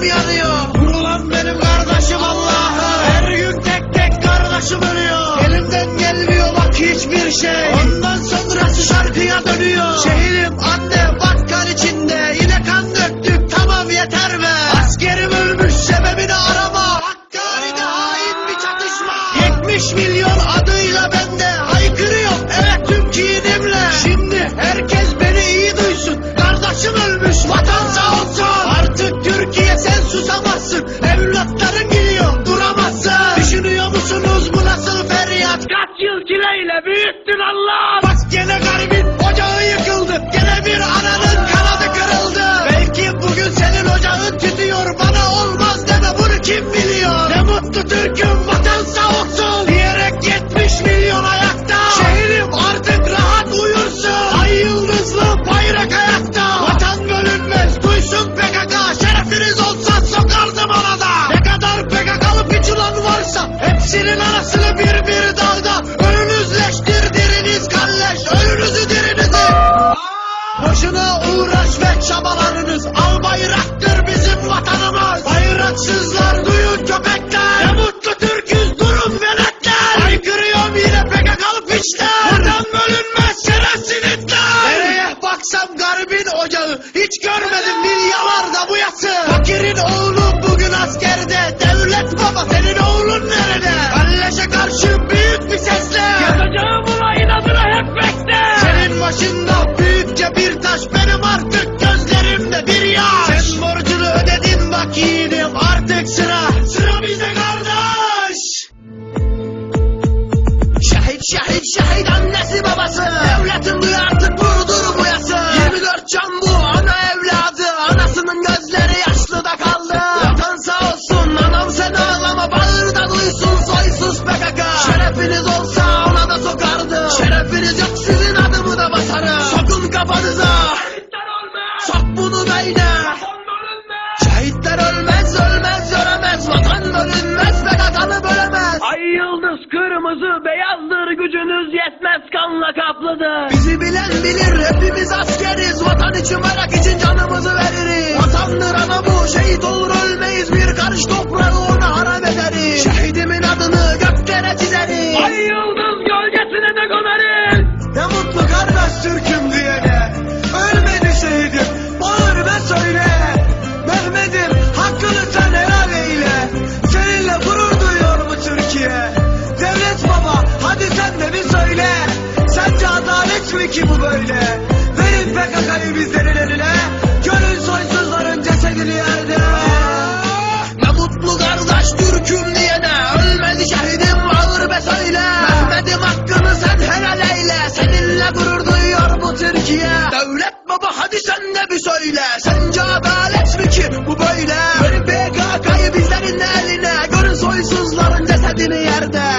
içim yanıyor. Vurulan benim kardeşim Allah'ım Her gün tek tek kardeşim ölüyor. Elimden gelmiyor bak hiçbir şey. Ondan sonrası şarkıya dönüyor. did Allah boşuna uğraş ve çabalarınız Al bayraktır bizim vatanımız. Bayraksızlar duyun köpekler. Ne mutlu Türk'ü parası Devletin artık budur boyası. 24 can bu ana evladı. Anasının gözleri yaşlı da kaldı. Vatan sağ olsun anam sen ağlama Bağır da duysun soysuz PKK. Şerefiniz olsa ona da sokardı. Şerefiniz yok sizin adımı da basarım Sokun kafanıza. Sok bunu beyne Şehitler ölmez ölmez göremez. Vatan bölünmez PKK'lı bölemez. Ay yıldız kırmızı beyazdı gücümüz yetmez kanla kaplıdır. Bizi bilen bilir hepimiz askeriz. Vatan için merak için canımızı veririz. Vatandır ana bu şehit olur ölür. Hiç mi ki bu böyle? Verin PKK'yı bizlerin eline Görün soysuzların cesedini yerde. Ne mutlu kardeş Türk'üm diyene. Ölmedi şehidim ağır be söyle. Mehmet'im hakkını sen helal eyle. Seninle gurur duyuyor bu Türkiye. Devlet baba hadi sen de bir söyle. Sence adalet mi ki bu böyle? Verin PKK'yı bizlerin eline. Görün soysuzların cesedini yerde.